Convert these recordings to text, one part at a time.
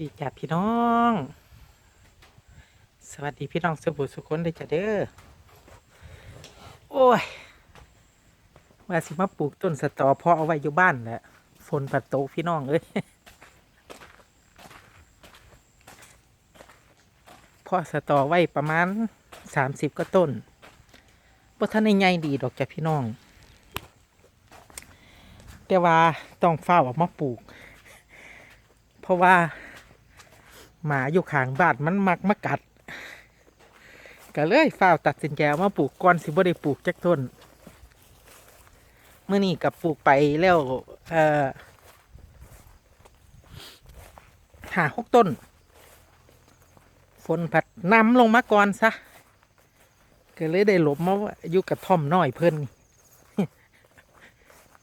ดีจ้ะพี่น้อง สวัสดีพี่น้องสุบุสุคนเลยจ้ะเด้อ โอ้ยว่าสิมาปลูกต้นสตอเพาะเอาไว้อยู่บ้านแหละฝนปัดโตกพี่น้องเอ้ยเพาะสตอไว้ประมาณสามสิบก็ต้นบ่ท่านในใหญ่ดีดอกจ้ะพี่น้อง แต่ว่าต้องเฝ้าออกมาปลูก เพราะว่า หมาอยู่ข้างบ้านมันมักมากัดก็เลยฝ้าวตัดสินใจเอามาปลูกก่อนสิบ่ได้ปลูกจักต้นเมื่อนี้กับปลูกไปแล้วเอ่อหาหกต้น ฝนผัดน้ำลงมาก่อนซะก็เลยได้หลบมาอยู่กับท่อมน้อยเพิ่น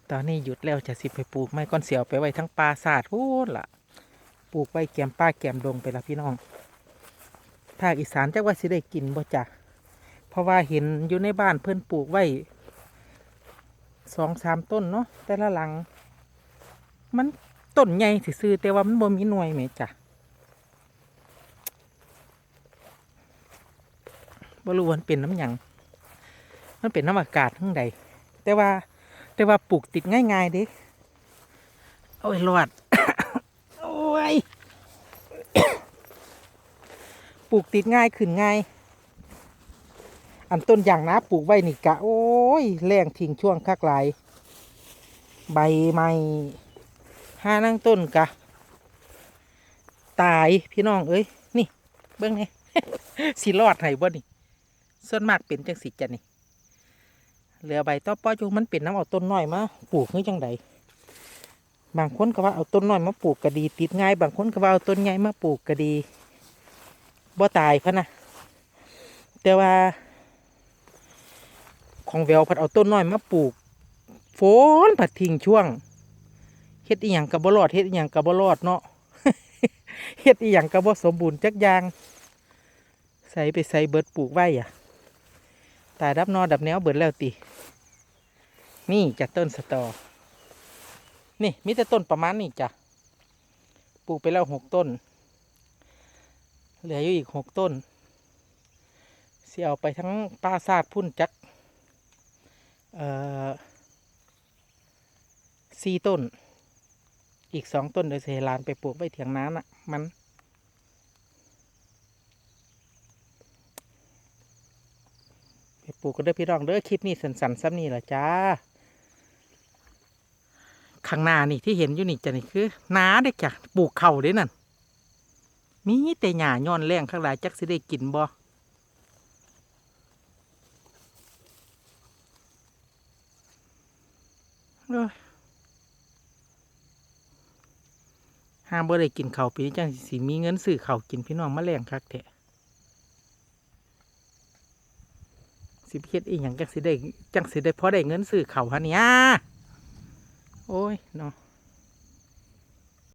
ตอนนี้หยุดแล้วจะสิไปปลูกไม้ก้อนเสียวไปไว้ทั้งปลาสาดโอ้ล่ะ ปลูกไว้แกมป้าแกมดงไปละพี่น้องภาคอีสานจักว่าสิได้กินบ่จ้ะเพราะว่าเห็นอยู่ในบ้านเพิ่อนปลูกไว้สองสามต้นเนาะแต่ละหลัง มันต้นใหญ่ซื่อแต่ว่ามันบ่มีหน่วยแหมจ้ะบรูวันเป็นน้ำหยังมันเป็นน้ำอากาศทั้งใด แต่ว่าแต่ว่าปลูกติดง่ายๆเด้โอ้ยรอด โอ้ย ปลูกติดง่ายขึ้นง่าย อันต้นอย่างนะปลูกไว้นี่กะ โอ้ยแรงทิ้งช่วงคักหลาย ใบไม้ห้านั่งต้นกะ ตายพี่น้องเอ้ย นี่ เบิ้องนี่สิรอดไหนบ่นี่ ส่วนมากเป็นจังสิจ้ะนี่ เหลือใบต่อป้ออยู่มันเป็นน้ำเอาต้นน้อยมาปลูกคือจังใดบางคนก็ว่าเอาต้นน้อยมาปลูกก็ดี ติดง่าย บางคนก็ว่าเอาต้นใหญ่มาปลูกก็ดี บ่ตายพะนะแต่ว่า ของแววผัดเอาต้นน้อยมาปลูกฝนผัดทิ้งช่วงเฮ็ดอีหยังกับบรอดเฮ็ดอีหยังกับบรอดเนาะเฮ็ดอีหยังกับ่สมบูรณ์จักอย่าง ใส่ไปใส่เบิดปลูกไว้อะตายดับนอดับแนวเบิดแล้วติ นี่จะต้นสตอ นี่มีแต่ต้นประมาณนี้จ้ะปลูกไปแล้วหกต้น เหลืออยู่อีกหกต้นเสียเอาไปทั้งปลาซาดพุ่นจักเอ่อสี่ต้น อีกสองต้นเดี๋ยวเสลานไปปลูกไว้เถียงน้าน่ะมันไปปลูกกันเด้อพี่น้องเด้อคลิปนี้สันๆซ้ำนี่แหละจ้าข้างหน้านี่ที่เห็นอยู่นี่จะนี่คือนาเด็กจ้ะปลูกเข่าเด้นั่น มีแต่หญ้าย้อนแรงข้างหลายจักสิได้กินบ่ห้ามบ่ได้กินข้าวปีนี้จังสิมีเงินซื้อข้าวกินพี่น้องมาแรงคักแท้สิไปเฮ็ดอีหยังจังสิได้จังสิได้พอได้เงินซื้อข้าวฮะเนี่ยโอ้ยเนาะ